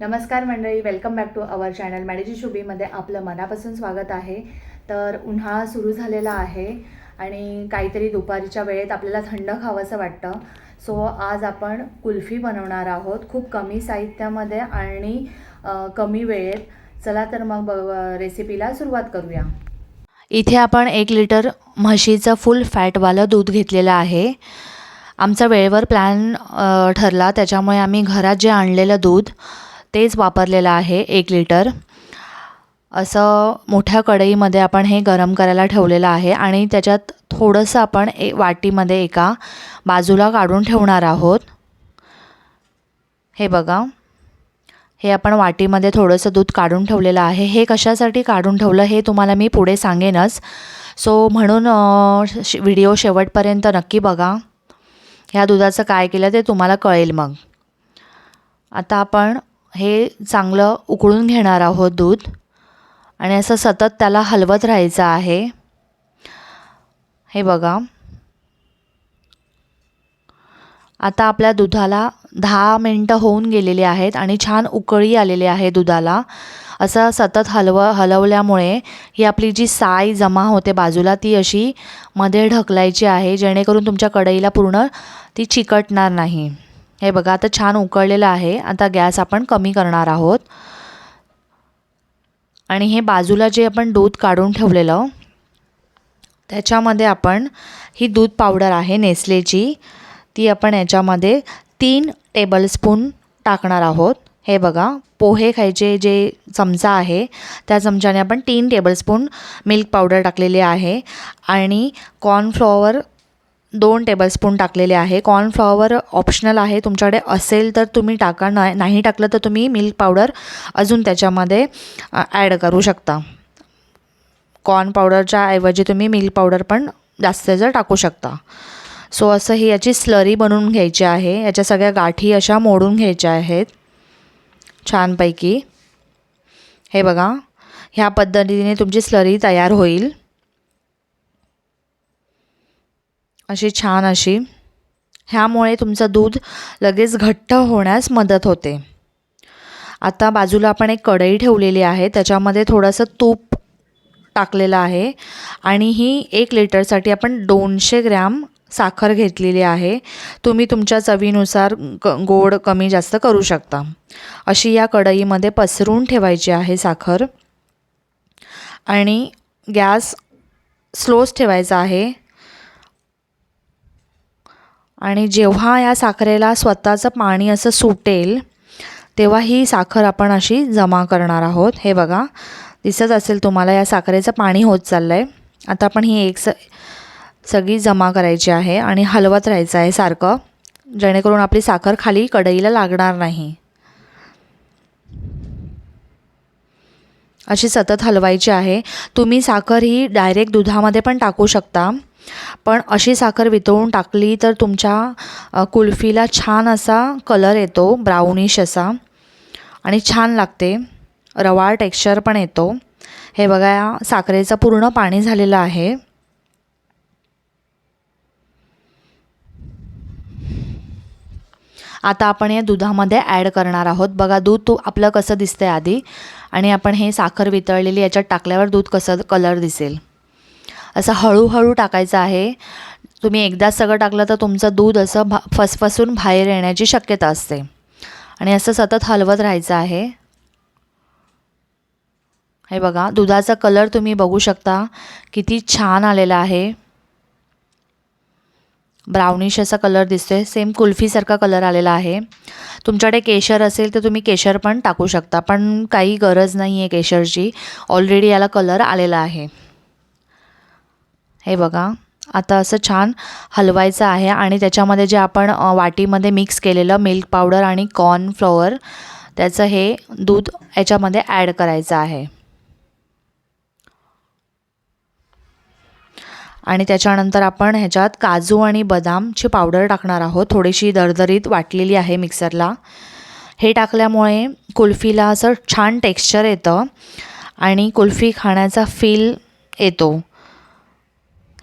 नमस्कार मंडळी welcome back to our channel मॅडेजी शुभीमध्ये आपलं मनापासून स्वागत आहे. तर उन्हाळा सुरू झालेला आहे आणि काहीतरी दुपारीच्या वेळेत आपल्याला थंड खावंसं वाटतं. सो आज आपण कुल्फी बनवणार आहोत. खूप कमी साहित्यामध्ये आणि कमी वेळेत. चला तर मग रेसिपीला सुरुवात करूया. इथे आपण एक लिटर म्हशीचं फुल फॅटवालं दूध घेतलेलं आहे. आमचा वेळेवर प्लॅन ठरला. त्याच्यामुळे आम्ही घरात जे आणलेलं दूध तेच वापरलेलं आहे एक लिटर. असं मोठ्या कढईमध्ये आपण हे गरम करायला ठेवलेलं आहे आणि त्याच्यात थोडंसं आपण ए वाटीमध्ये एका बाजूला काढून ठेवणार आहोत. हे बघा. हे आपण वाटीमध्ये थोडंसं दूध काढून ठेवलेलं आहे. हे कशासाठी काढून ठेवलं हे तुम्हाला मी पुढे सांगेनच. सो म्हणून श- व्हिडिओ शेवटपर्यंत नक्की बघा. ह्या दुधाचं काय केलं ते तुम्हाला कळेल मग. आता आपण हे चांगलं उकळून घेणार आहोत दूध. आणि असं सतत त्याला हलवत राहायचं आहे. हे बघा. आता आपल्या दुधाला दहा मिनटं होऊन गेलेली आहेत आणि छान उकळी आलेली आहे दुधाला. असं सतत हलव हलवल्यामुळे ही आपली जी साय जमा होते बाजूला ती अशी मध्ये ढकलायची आहे जेणेकरून तुमच्या कढईला पूर्ण ती चिकटणार नाही. हे बघा आता छान उकळलेलं आहे. आता गॅस आपण कमी करणार आहोत. आणि हे बाजूला जे आपण दूध काढून ठेवलेलं त्याच्यामध्ये आपण ही दूध पावडर आहे नेस्लेची. ती आपण याच्यामध्ये तीन टेबलस्पून टाकणार आहोत. हे बघा पोहे खायचे जे चमचा आहे त्या चमच्याने आपण तीन टेबलस्पून मिल्क पावडर टाकलेली आहे. आणि कॉर्नफ्लॉवर दोन टेबलस्पून टाकलेले आहे. कॉर्नफ्लॉवर ऑप्शनल आहे. तुमच्याकडे असेल तर तुम्ही टाका ना नाही टाकलं तर तुम्ही मिल्क पावडर अजून त्याच्यामध्ये ॲड करू शकता. कॉर्न पावडरच्या ऐवजी तुम्ही मिल्क पावडर पण जास्त जर टाकू शकता. सो असं ही याची स्लरी बनवून घ्यायची आहे. याच्या सगळ्या गाठी अशा मोडून घ्यायच्या आहेत. छानपैकी. हे बघा ह्या पद्धतीने तुमची स्लरी तयार होईल. अशी छान अशी. ह्यामुळे तुमचं दूध लगेच घट्ट होण्यास मदत होते. आता बाजूला आपण एक कढई ठेवलेली आहे त्याच्यामध्ये थोडंसं तूप टाकलेलं आहे आणि ही एक लिटरसाठी आपण दोनशे ग्रॅम साखर घेतलेली आहे. तुम्ही तुमच्या चवीनुसार क गोड कमी जास्त करू शकता. अशी या कढईमध्ये पसरून ठेवायची आहे साखर. आणि गॅस स्लोच ठेवायचा आहे. आणि जेव्हा या साखरेला स्वतःचं पाणी असं सुटेल तेव्हा ही साखर आपण अशी जमा करणार आहोत. हे बघा दिसत असेल तुम्हाला या साखरेचं पाणी होत चाललं आहे आता आपण ही एक स सगळी जमा करायची आहे आणि हलवत राहायचं आहे सारखं जेणेकरून आपली साखर खाली कढईला लागणार नाही. अशी सतत हलवायची आहे. तुम्ही साखर ही डायरेक्ट दुधामध्ये पण टाकू शकता. पण अशी साखर वितळून टाकली तर तुमच्या कुल्फीला छान असा कलर येतो ब्राउनिश असा. आणि छान लागते. रवाळ टेक्स्चर पण येतो. हे बघा या साखरेचं पूर्ण पाणी झालेलं आहे. आता आपण या दुधामध्ये ॲड करणार आहोत. बघा दूध तू आपलं कसं दिसतंय आधी. आणि आपण हे साखर वितळलेली याच्यात टाकल्यावर दूध कसं कलर दिसेल. असं हळूहळू टाकायचं आहे. तुम्ही एकदाच सगळं टाकलं तर तुमचं दूध असं भा फसफसून बाहेर येण्याची शक्यता असते. आणि असं सतत हलवत राहायचं आहे. हे बघा दुधाचा कलर तुम्ही बघू शकता. किती छान आलेला आहे. ब्राउनिश असा कलर दिसतोय. सेम कुल्फीसारखा कलर आलेला आहे. तुमच्याकडे केशर असेल तर तुम्ही केशर पण टाकू शकता. पण काही गरज नाही आहे केशरची. ऑलरेडी याला कलर आलेला आहे. हे बघा आता असं छान हलवायचं आहे आणि त्याच्यामध्ये जे आपण वाटीमध्ये मिक्स केलेलं मिल्क पावडर आणि कॉर्न फ्लॉवर त्याचं हे दूध याच्यामध्ये ॲड करायचं आहे. आणि त्याच्यानंतर आपण ह्याच्यात काजू आणि बदामची पावडर टाकणार आहोत. थोडीशी दरदरीत वाटलेली आहे मिक्सरला हे टाकल्यामुळे कुल्फीला असं छान टेक्स्चर येतं आणि कुल्फी खाण्याचा फील येतो.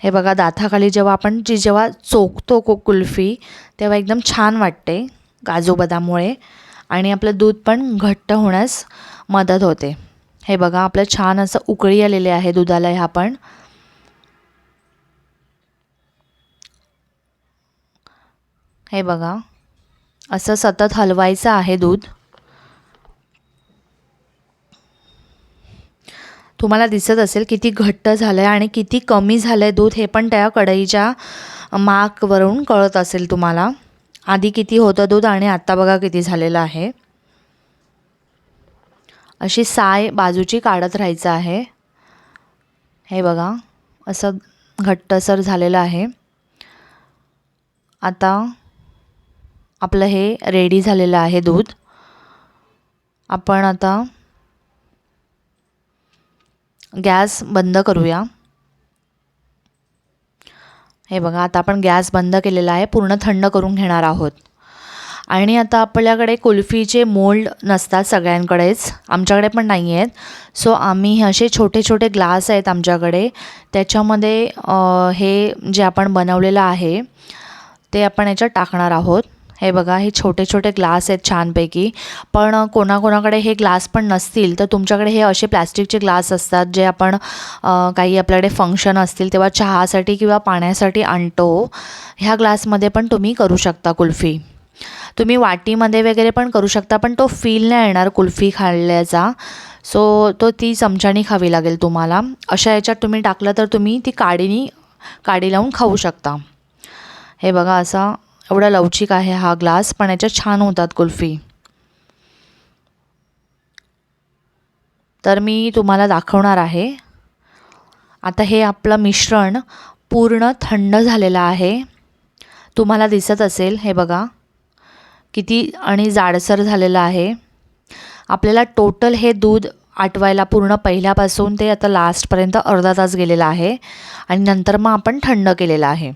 हे बघा दाताखाली जेव्हा आपण जी जेव्हा चोखतो को कुल्फी तेव्हा एकदम छान वाटते काजू बदाममुळे आणि आपलं दूध पण घट्ट होण्यास मदत होते. हे बघा आपलं छान असं उकळी आलेले आहे दुधाला ह्या पण. हे बघा असं सतत हलवायचं आहे दूध. तुम्हाला दिसत असेल किती घट्ट झालं आहे आणि किती कमी झालं आहे दूध हे पण त्या कढईच्या माकवरून कळत असेल तुम्हाला. आधी किती होतं दूध आणि आत्ता बघा किती झालेलं आहे. अशी साय बाजूची काढत राहायचं आहे. हे बघा असं घट्टसर झालेलं आहे. आता आपलं हे रेडी झालेलं आहे दूध. आपण आता गॅस बंद करूया. हे बघा आता आपण गॅस बंद केलेला आहे पूर्ण थंड करून घेणार आहोत. आणि आता आपल्याकडे कुल्फीचे मोल्ड नसतात सगळ्यांकडेच आमच्याकडे पण नाही आहेत सो आम्ही असे छोटे छोटे ग्लास आहेत आमच्याकडे त्याच्यामध्ये हे जे आपण बनवलेलं आहे ते आपण याच्यात टाकणार आहोत. हे बघा हे छोटे छोटे ग्लास आहेत छानपैकी. पण कोणाकोणाकडे हे ग्लास पण नसतील तर तुमच्याकडे हे असे प्लॅस्टिकचे ग्लास असतात जे आपण काही आपल्याकडे फंक्शन असतील तेव्हा चहासाठी किंवा पाण्यासाठी आणतो. ह्या ग्लासमध्ये पण तुम्ही करू शकता कुल्फी. तुम्ही वाटीमध्ये वगैरे पण करू शकता पण तो फील नाही येणार कुल्फी खाल्ल्याचा. सो तो ती चमच्यानी खावी लागेल तुम्हाला. अशा याच्यात तुम्ही टाकलं तर तुम्ही ती काडीनी काडी लावून खाऊ शकता. हे बघा असा एवढा लवचिक आहे हा ग्लास पण याच्यात छान होतात कुल्फी. तर मी तुम्हाला दाखवणार आहे. आता हे आपलं मिश्रण पूर्ण थंड झालेलं आहे. तुम्हाला दिसत असेल हे बघा किती आणि जाडसर झालेलं आहे. आपल्याला टोटल हे दूध आटवायला पूर्ण पहिल्यापासून ते आता लास्टपर्यंत अर्धा तास गेलेला आहे. आणि नंतर मग आपण थंड केलेलं आहे.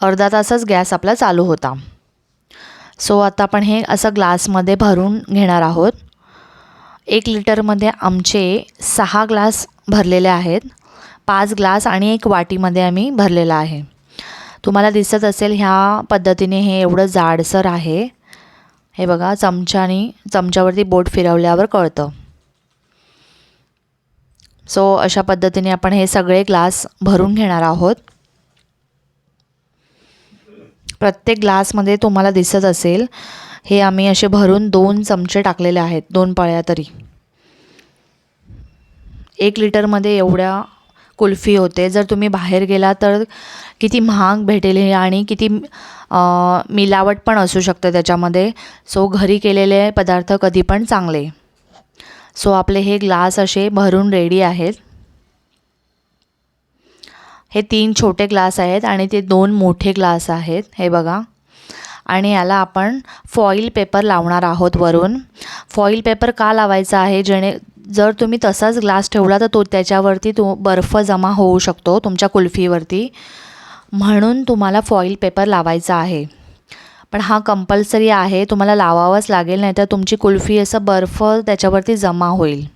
अर्धा तासच गॅस आपला चालू होता. सो आता आपण हे असं ग्लासमध्ये भरून घेणार आहोत. एक लिटरमध्ये आमचे सहा ग्लास भरलेले आहेत. पाच ग्लास आणि एक वाटीमध्ये आम्ही भरलेला आहे. तुम्हाला दिसत असेल ह्या पद्धतीने हे एवढं जाडसर आहे. हे बघा चमच्याने चमच्यावरती बोट फिरवल्यावर कळतं. सो अशा पद्धतीने आपण हे सगळे ग्लास भरून घेणार आहोत. प्रत्येक ग्लासमध्ये तुम्हाला दिसत असेल हे आम्ही असे भरून दोन चमचे टाकलेले आहेत दोन पळ्या तरी. एक लिटरमध्ये एवढ्या कुल्फी होते. जर तुम्ही बाहेर गेला तर किती महाग भेटेल हे आणि किती मिलावट पण असू शकतं त्याच्यामध्ये. सो घरी केलेले पदार्थ कधी पण चांगले. सो आपले हे ग्लास असे भरून रेडी आहेत. हे तीन छोटे ग्लास आहेत आणि ते दोन मोठे ग्लास आहेत. हे बघा. आणि याला आपण फॉईल पेपर लावणार आहोत वरून. फॉईल पेपर का लावायचा आहे? जेणे जर तुम्ही तसाच ग्लास ठेवला तर तो त्याच्यावरती तो बर्फ जमा होऊ शकतो तुमच्या कुल्फीवरती. म्हणून तुम्हाला फॉईल पेपर लावायचा आहे. पण हा कंपल्सरी आहे. तुम्हाला लावावाच लागेल नाही तर तुमची कुल्फी असं बर्फ त्याच्यावरती जमा होईल.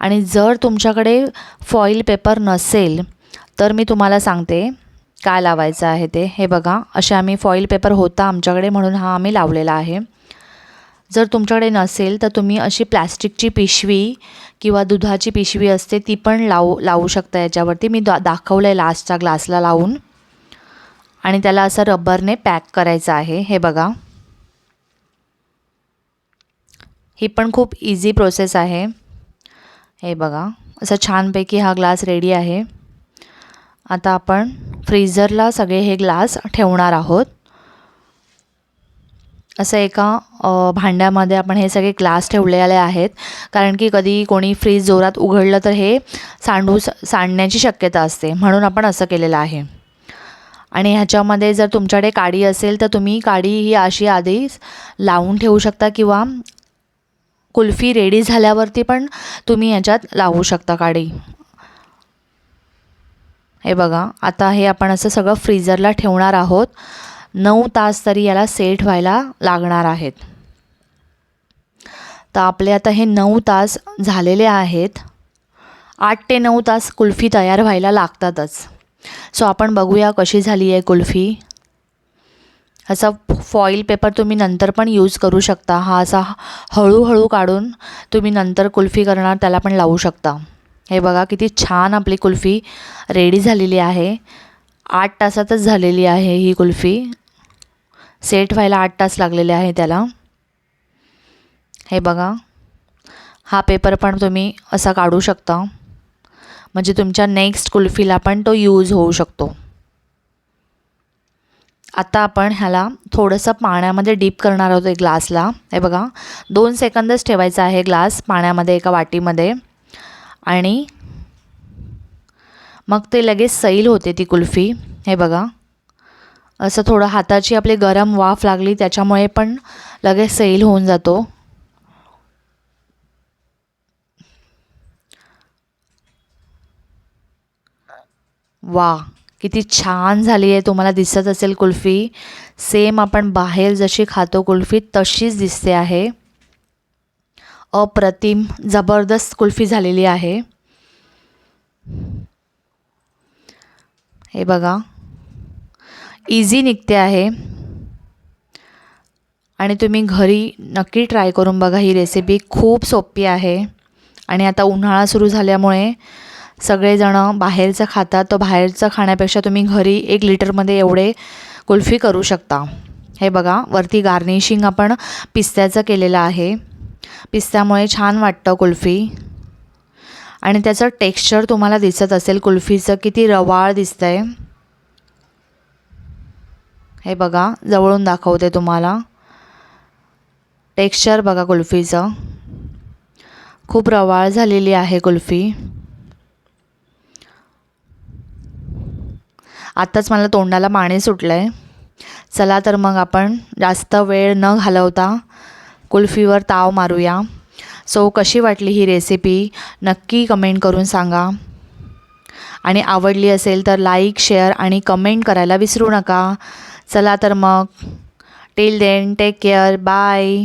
आणि जर तुमच्याकडे फॉईल पेपर नसेल तर मी तुम्हाला सांगते काय लावायचं आहे ते. हे बघा असे आम्ही फॉईल पेपर होता आमच्याकडे म्हणून हा आम्ही लावलेला आहे. जर तुमच्याकडे नसेल तर तुम्ही अशी प्लॅस्टिकची पिशवी किंवा दुधाची पिशवी असते ती पण लावू लावू शकता याच्यावरती. मी दा दाखवलं आहे लास्टच्या ग्लासला लावून. आणि त्याला असं रबरने पॅक करायचं आहे. हे बघा. ही पण खूप इझी प्रोसेस आहे. हे बघा. असं छानपैकी हा ग्लास रेडी आहे. आता आपण फ्रीझरला सगळे हे ग्लास ठेवणार आहोत. असं एका भांड्यामध्ये आपण हे सगळे ग्लास ठेवलेले आहेत. कारण की कधी कोणी फ्रीज जोरात उघडलं तर हे सांडू सांडण्याची शक्यता असते. म्हणून आपण असं केलेलं आहे. आणि ह्याच्यामध्ये जर तुमच्याकडे काडी असेल तर तुम्ही काडी ही अशी आधीच लावून ठेवू शकता किंवा कुल्फी रेडी झाल्यावरती पण तुम्ही ह्याच्यात लावू शकता काडी. हे बघा आता हे आपण असं सगळं फ्रीजरला ठेवणार आहोत. नऊ तास तरी याला सेट व्हायला लागणार आहेत. तर आपले आता हे नऊ तास झालेले आहेत. आठ ते नऊ तास कुल्फी तयार व्हायला लागतातच. सो आपण बघूया कशी झाली आहे कुल्फी. असा फॉईल पेपर तुम्ही नंतर पण यूज करू शकता. हा असा हळूहळू काढून तुम्ही नंतर कुल्फी करणार त्याला पण लावू शकता. हे बघा किती छान आपली कुल्फी रेडी झालेली आहे. आठ तासातच झालेली आहे ही कुल्फी. सेट व्हायला आठ तास लागलेले आहे त्याला. हे बघा हा पेपर पण तुम्ही असा काढू शकता. म्हणजे तुमच्या नेक्स्ट कुल्फीला पण तो यूज होऊ शकतो. आता आपण ह्याला थोडंसं पाण्यामध्ये डीप करणार आहोत एक ग्लासला. हे बघा दोन सेकंदच ठेवायचा आहे ग्लास पाण्यामध्ये एका वाटीमध्ये. आणि मग ते लगेच सैल होते ती कुल्फी. हे बघा. असं थोडं हाताची आपली गरम वाफ लागली त्याच्यामुळे पण लगेच सैल होऊन जातो. वा किती छान झाली आहे. तुम्हाला दिसत असेल कुल्फी. सेम आपण बाहेर जशी खातो कुल्फी तशीच दिसते आहे. अप्रतिम जबरदस्त कुल्फी झालेली आहे. हे बघा. इझी निघते आहे. आणि तुम्ही घरी नक्की ट्राय करून बघा. ही रेसिपी खूप सोपी आहे. आणि आता उन्हाळा सुरू झाल्यामुळे सगळेजणं बाहेरचं खातात. तर बाहेरचं खाण्यापेक्षा तुम्ही घरी एक लिटरमध्ये एवढे कुल्फी करू शकता. हे बघा वरती गार्निशिंग आपण पिस्त्याचं केलेलं आहे. पिस्त्यामुळे छान वाटतं कुल्फी. आणि त्याचं टेक्स्चर तुम्हाला दिसत असेल कुल्फीचं किती रवाळ दिसतं आहे हे बघा जवळून दाखवते तुम्हाला. टेक्स्चर बघा कुल्फीचं. खूप रवाळ झालेली आहे कुल्फी. आत्ताच मला तोंडाला पाणी सुटलं आहे चला तर मग आपण जास्त वेळ न घालवता कुल्फीवर ताव मारूया. सो कशी वाटली ही रेसिपी नक्की कमेंट करून सांगा. आणि आवडली असेल तर लाईक शेअर आणि कमेंट करायला विसरू नका. चला तर मग. Till then take care bye